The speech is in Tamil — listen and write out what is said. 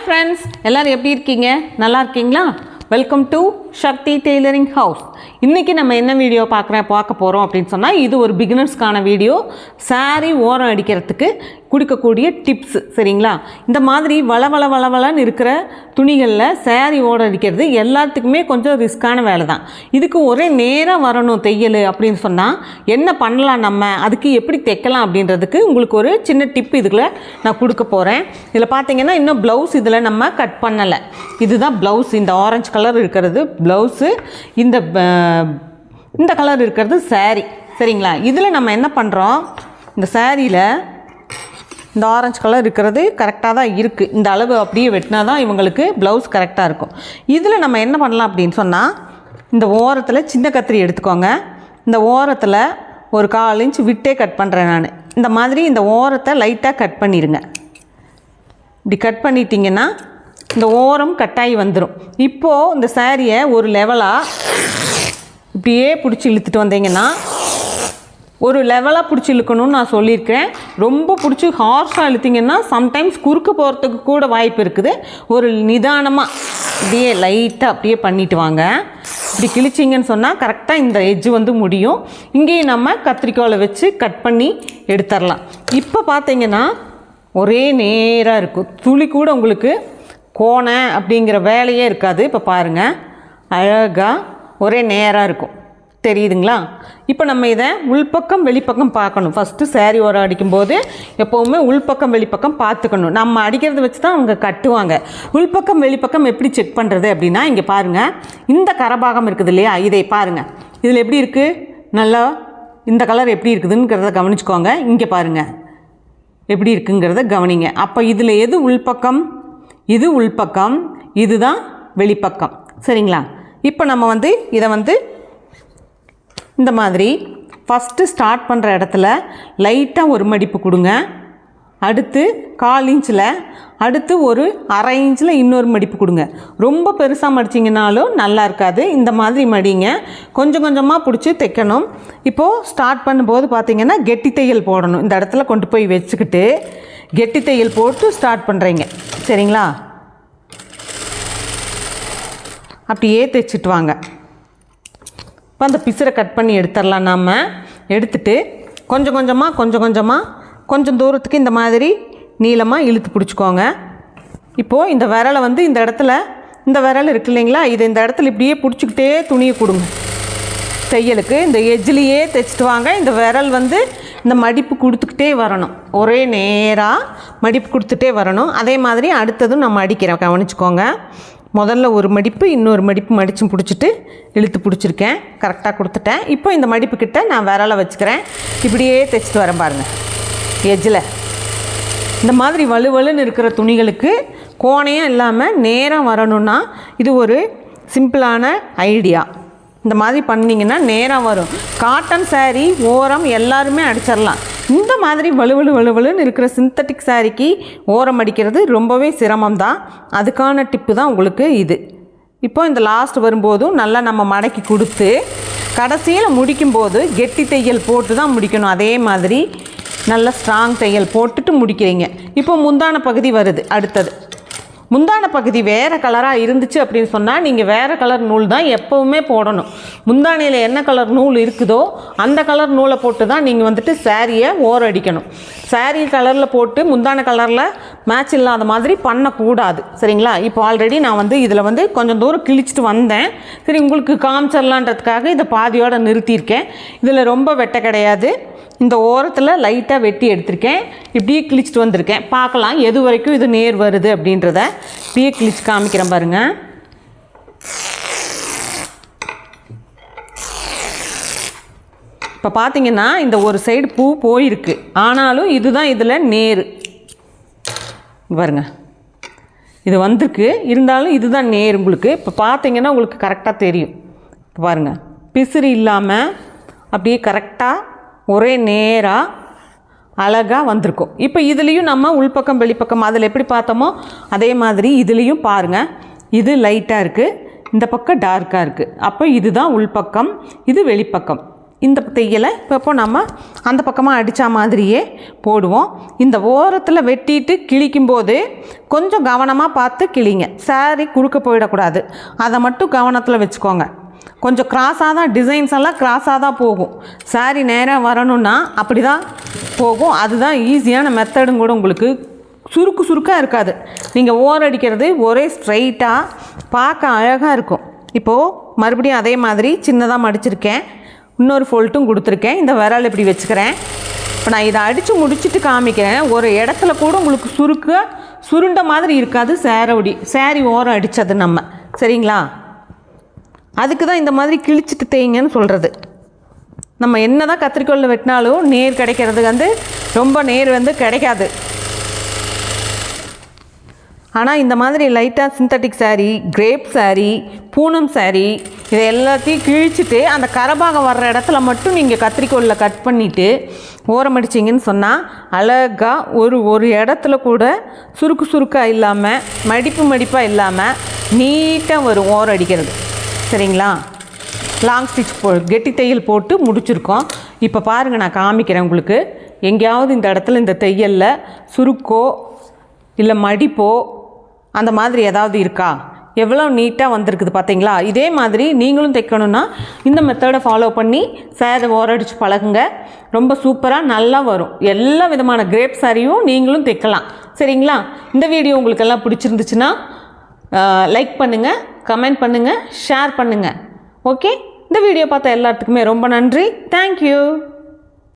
ஹாய் ஃப்ரெண்ட்ஸ் எல்லாரும் எப்படி இருக்கீங்க? நல்லா இருக்கீங்களா? Welcome to Sakthi tailoring house இன்றைக்கி நம்ம என்ன வீடியோ பார்க்குறேன் பார்க்க போகிறோம் அப்படின்னு சொன்னால் இது ஒரு பிகினர்ஸ்க்கான வீடியோ saree ஓரம் அடிக்கிறதுக்கு கொடுக்கக்கூடிய டிப்ஸ் சரிங்களா? இந்த மாதிரி வள வள வளவளன்னு இருக்கிற துணிகளில் saree ஓரம் அடிக்கிறது எல்லாத்துக்குமே கொஞ்சம் ரிஸ்க்கான வேலை தான். இதுக்கு ஒரே நேராக வரணும் தையல் அப்படின்னு சொன்னால் என்ன பண்ணலாம் நம்ம? அதுக்கு எப்படி தைக்கலாம் அப்படின்றதுக்கு உங்களுக்கு ஒரு சின்ன டிப் இதுக்குள்ள நான் கொடுக்க போகிறேன் இதில் பார்த்தீங்கன்னா இன்னும் ப்ளவுஸ் இதில் நம்ம கட் பண்ணலை. இதுதான் ப்ளவுஸ் இந்த ஆரஞ்சு கலர் இருக்கிறது ப்ளவுஸு இந்த இந்த கலர் இருக்கிறது சேரீ சரிங்களா? இதில் நம்ம என்ன பண்ணுறோம் இந்த சாரியில் இந்த ஆரஞ்சு கலர் இருக்கிறது கரெக்டாக தான் இருக்குது இந்த அளவு அப்படியே வெட்டினா தான் இவங்களுக்கு ப்ளவுஸ் கரெக்டாக இருக்கும். இதில் நம்ம என்ன பண்ணலாம் அப்படின்னு சொன்னால் இந்த ஓரத்தில் சின்ன கத்திரி எடுத்துக்கோங்க. இந்த ஓரத்தில் ஒரு கால் இன்ச் விட்டே கட் பண்ணுறேன் நான். இந்த மாதிரி இந்த ஓரத்தை லைட்டாக கட் பண்ணிடுங்க இப்படி கட் பண்ணிட்டீங்கன்னா இந்த ஓரம் கட்டாயி வந்துடும் இப்போது இந்த சாரியை ஒரு லெவலாக இப்படியே பிடிச்சி இழுத்துட்டு வந்தீங்கன்னா ஒரு லெவலாக பிடிச்சி இழுக்கணும்னு நான் சொல்லியிருக்கேன் ரொம்ப பிடிச்சி ஹார்ஷாக இழுத்தீங்கன்னா சம்டைம்ஸ் குறுக்க போகிறதுக்கு கூட வாய்ப்பு இருக்குது. ஒரு நிதானமாக அப்படியே லைட்டாக அப்படியே பண்ணிட்டு வாங்க. இப்படி கிழிச்சிங்கன்னு சொன்னால் கரெக்டாக இந்த எஜ்ஜு வந்து முடியும். இங்கேயும் நம்ம கத்திரிக்கோலை வச்சு கட் பண்ணி எடுத்துடலாம் இப்போ பார்த்தீங்கன்னா ஒரே நேராக இருக்கும். துளி கூட உங்களுக்கு கோணை அப்படிங்கிற வேலையே இருக்காது. இப்போ பாருங்கள் அழகாக ஒரே நேராக இருக்கும். தெரியுதுங்களா? இப்போ நம்ம இதை உள்பக்கம் வெளிப்பக்கம் பார்க்கணும். ஃபஸ்ட்டு saree ஓரம் அடிக்கும்போது எப்போவுமே உள்பக்கம் வெளிப்பக்கம் பார்த்துக்கணும். நம்ம அடிக்கிறத வச்சு தான் அவங்க கட்டுவாங்க. உள்பக்கம் வெளிப்பக்கம் எப்படி செக் பண்ணுறது அப்படின்னா இங்கே பாருங்கள் இந்த கரபாகம் இருக்குது இல்லையா? இதை பாருங்கள் இதில் எப்படி இருக்குது நல்லா இந்த கலர் எப்படி இருக்குதுங்கிறத கவனிச்சுக்கோங்க. இங்கே பாருங்கள் எப்படி இருக்குங்கிறத கவனிங்க. அப்போ இதில் எது உள்பக்கம்? இது உள்பக்கம் இதுதான் வெளிப்பக்கம். சரிங்களா? இப்போ நம்ம வந்து இதை வந்து இந்த மாதிரி ஃபஸ்ட்டு ஸ்டார்ட் பண்ணுற இடத்துல லைட்டாக ஒரு மடிப்பு கொடுங்க. அடுத்து கால் இன்ச்சில் அடுத்து ஒரு அரை இன்ச்சில் இன்னொரு மடிப்பு கொடுங்க. ரொம்ப பெருசாக மடிச்சிங்கனாலும் நல்லா இருக்காது. இந்த மாதிரி மடிங்க. கொஞ்சம் கொஞ்சமாக பிடிச்சி தைக்கணும். இப்போது ஸ்டார்ட் பண்ணும்போது பார்த்திங்கன்னா கெட்டி தையல் போடணும். இந்த இடத்துல கொண்டு போய் வச்சுக்கிட்டு கெட்டி தையல் போட்டு ஸ்டார்ட் பண்ணுறீங்க சரிங்களா? அப்படியே தைச்சிட்டு வாங்க. இப்போ அந்த பிசரை கட் பண்ணி எடுத்துடலாம் நாம். எடுத்துட்டு கொஞ்சம் கொஞ்சமாக கொஞ்சம் கொஞ்சமாக கொஞ்சம் தூரத்துக்கு இந்த மாதிரி நீளமாக இழுத்து பிடிச்சிக்கோங்க. இப்போது இந்த விரலை வந்து இந்த இடத்துல இந்த விரல் இருக்கு இல்லைங்களா? இதை இந்த இடத்துல இப்படியே பிடிச்சிக்கிட்டே துணியை கொடுங்க. தையலுக்கு இந்த எஜ்ஜிலேயே தைச்சிட்டு வாங்க. இந்த விரல் வந்து இந்த மடிப்பு கொடுத்துக்கிட்டே வரணும். ஒரே நேராக மடிப்பு கொடுத்துட்டே வரணும். அதே மாதிரி அடுத்ததும் நம்ம அடிக்கிறேன். கவனிச்சுக்கோங்க. முதல்ல ஒரு மடிப்பு இன்னொரு மடிப்பு மடித்து பிடிச்சிட்டு இழுத்து பிடிச்சிருக்கேன். கரெக்டாக கொடுத்துட்டேன். இப்போ இந்த மடிப்பு கிட்ட நான் விரலை வச்சுக்கிறேன். இப்படியே தைச்சிட்டு வரேன் பாருங்கள் எஜ்ஜில் இந்த மாதிரி வலுவலுன்னு இருக்கிற துணிகளுக்கு கோணையும் இல்லாமல் நேரம் வரணும்னா இது ஒரு சிம்பிளான ஐடியா இந்த மாதிரி பண்ணிங்கன்னா நேராக வரும். காட்டன் சாரீ ஓரம் எல்லாருமே அடிச்சிடலாம். இந்த மாதிரி வலுவலு வலுவலுன்னு இருக்கிற சிந்தட்டிக் சாரிக்கு ஓரம் அடிக்கிறது ரொம்பவே சிரமம் தான் அதுக்கான டிப்பு தான் உங்களுக்கு இது. இப்போ இந்த லாஸ்ட் வரும்போதும் நல்லா நம்ம மடக்கி கொடுத்து கடைசியில் முடிக்கும்போது கெட்டி தையல் போட்டு தான் முடிக்கணும். அதே மாதிரி நல்ல ஸ்ட்ராங் தையல் போட்டுட்டு முடிக்கிறீங்க. இப்போ முந்தான பகுதி வருது. அடுத்தது. முந்தான பகுதி வேறு கலராக இருந்துச்சு அப்படின்னு சொன்னால் நீங்கள் வேறு கலர் நூல் தான் எப்போவுமே போடணும். முந்தானையில் என்ன கலர் நூல் இருக்குதோ அந்த கலர் நூலை போட்டு தான் நீங்கள் வந்துட்டு சேரீயை ஓரடிக்கணும். அடிக்கணும் கலரில் போட்டு முந்தான கலரில் மேட்ச் இல்லாத மாதிரி பண்ணக்கூடாது. சரிங்களா? இப்போ ஆல்ரெடி நான் வந்து இதில் வந்து கொஞ்சம் தூரம் கிழிச்சிட்டு வந்தேன். சரி உங்களுக்கு காமிச்சிடலான்றதுக்காக இதை பாதியோடு நிறுத்தியிருக்கேன். இதில் ரொம்ப வெட்ட கிடையாது. இந்த ஓரத்தில் லைட்டாக வெட்டி எடுத்திருக்கேன். இப்படியே கிழிச்சிட்டு வந்திருக்கேன். பார்க்கலாம் எது வரைக்கும் இது நேர் வருது அப்படின்றத. இப்படியே கிழிச்சு காமிக்கிறேன் பாருங்கள் இப்போ பார்த்தீங்கன்னா இந்த ஒரு சைடு பூ போயிருக்கு. ஆனாலும் இதுதான் இதில் நேர். பாருங்கள் இது வந்திருக்கு. இருந்தாலும் இதுதான் நேர் உங்களுக்கு. இப்போ பார்த்தீங்கன்னா உங்களுக்கு கரெக்டாக தெரியும். இப்போ பாருங்கள் பிசிறு இல்லாமல் அப்படியே கரெக்டாக ஒரே நேராக அழகாக வந்திருக்கும். இப்போ இதுலேயும் நம்ம உள்பக்கம் வெளிப்பக்கம் அதில் எப்படி பார்த்தோமோ அதே மாதிரி இதுலேயும் பாருங்கள் இது லைட்டாக இருக்குது இந்த பக்கம் டார்க்காக இருக்குது அப்போ இதுதான் உள்பக்கம் இது வெளிப்பக்கம். இந்த தையலை இப்போ நம்ம அந்த பக்கமாக அடித்த மாதிரியே போடுவோம். இந்த ஓரத்தில் வெட்டிட்டு கிழிக்கும்போது கொஞ்சம் கவனமாக பார்த்து கிழிங்க. சாரி குறுக்க போயிடக்கூடாது. அதை மட்டும் கவனத்தில் வச்சுக்கோங்க. கொஞ்சம் கிராஸாக தான் டிசைன்ஸ் எல்லாம் கிராஸாக தான் போகும். சாரி நேராக வரணும்னா அப்படி தான் போகும். அதுதான் ஈஸியான மெத்தடும் கூட உங்களுக்கு சுருக்கு சுருக்காக இருக்காது. நீங்கள் ஓர் அடிக்கிறது ஒரே ஸ்ட்ரைட்டாக பார்க்க அழகாக இருக்கும். இப்போது மறுபடியும் அதே மாதிரி சின்னதாக மடிச்சிருக்கேன். இன்னொரு ஃபோல்ட்டும் கொடுத்துருக்கேன். இந்த விரல் இப்படி வச்சுக்கிறேன். இப்போ நான் இதை அடித்து முடிச்சுட்டு காமிக்கிறேன். ஒரு இடத்துல கூட உங்களுக்கு சுருக்க சுருண்ட மாதிரி இருக்காது. சேரவுடி சேரி ஓரம் அடித்தது நம்ம. சரிங்களா? அதுக்கு தான் இந்த மாதிரி கிழிச்சிட்டு தேய்ங்கன்னு சொல்கிறது நம்ம என்ன தான் கத்திரிக்கோளில் வெட்டினாலும் நேர் கிடைக்கிறது வந்து ரொம்ப நேர் வந்து கிடைக்காது. ஆனால் இந்த மாதிரி லைட்டாக சிந்தட்டிக் சாரீ கிரேப் சாரீ பூனம் சாரீ இதை எல்லாத்தையும் கிழிச்சிட்டு அந்த கரபாகம் வர்ற இடத்துல மட்டும் நீங்கள் கத்திரிக்கோலில் கட் பண்ணிவிட்டு ஓரமடிச்சிங்கன்னு சொன்னால் அழகாக ஒரு ஒரு இடத்துல கூட சுருக்கு சுருக்காக இல்லாமல் மடிப்பு மடிப்பாக இல்லாமல் நீட்டாக வரும் ஓரம் அடிக்கிறது சரிங்களா? லாங் ஸ்டிச் போ கெட்டி தையல் போட்டு முடிச்சிருக்கோம். இப்போ பாருங்கள் நான் காமிக்கிறேன் உங்களுக்கு. எங்கேயாவது இந்த இடத்துல இந்த தையலில் சுருக்கோ இல்லை மடிப்போ அந்த மாதிரி ஏதாவது இருக்கா? எவ்வளோ நீட்டாக வந்திருக்குது பார்த்தீங்களா இதே மாதிரி நீங்களும் தைக்கணும்னா இந்த மெத்தடை ஃபாலோ பண்ணி சேரை ஓரடிச்சு பழகுங்க. ரொம்ப சூப்பராக நல்லா வரும். எல்லா விதமான கிரேப் சாரியும் நீங்களும் தைக்கலாம். சரிங்களா? இந்த வீடியோ உங்களுக்கெல்லாம் பிடிச்சிருந்துச்சுன்னா லைக் பண்ணுங்கள் கமெண்ட் பண்ணுங்கள் ஷேர் பண்ணுங்கள் ஓகே இந்த வீடியோ பார்த்த எல்லாத்துக்குமே ரொம்ப நன்றி. தேங்க்யூ